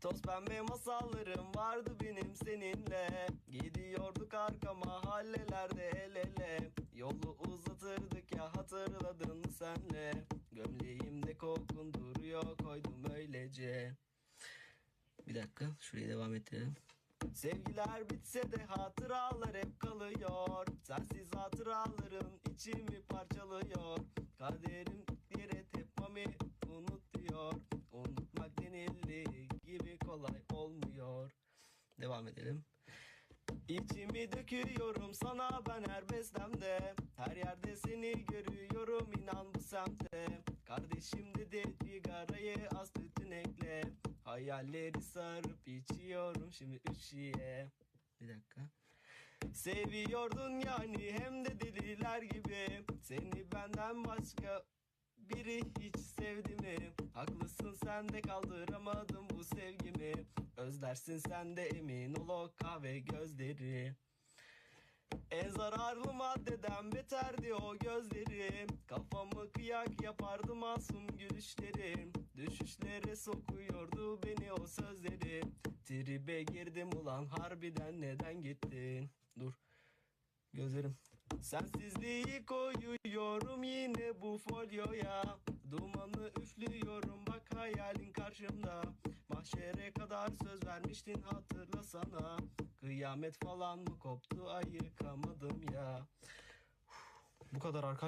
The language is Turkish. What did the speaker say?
Toz pembe masallarım vardı benim seninle. Gidiyorduk arka mahallelerde el ele. Yolu uzatırdık ya hatırladın senle. Gömleğimde kokun duruyor koydum öylece. Bir dakika şurayı devam ettirelim. Sevgiler bitse de hatıralar hep kalıyor. Sensiz hatıralarım içimi parçalıyor kolay olmuyor. Devam edelim. İçimi döküyorum sana ben her beslemde. Her yerde seni görüyorum inan bu semte Kardeşim dedi sigarayı az tütün ekle. Hayalleri sarıp içiyorum şimdi üçiye Bir dakika. Seviyordun yani hem de deliler gibi. Seni benden başka biri hiç sevdi mi? Haklısın sen de kaldıramadım bu sevgimi. Özlersin sen de emin ol o kahve gözleri. En zararlı maddeden beterdi o gözlerim. Kafamı kıyak yapardı masum gülüşlerim. Düşüşlere sokuyordu beni o sözlerim. Tribe girdim ulan harbiden neden gittin? Dur Gözlerim. Sensizliği koyuyorum yine bu folyoya hayalin karşımda. Mahşere kadar söz vermiştin hatırlasana. Kıyamet falan mı koptu ayıkamadım ya. Bu kadar arkadaşlar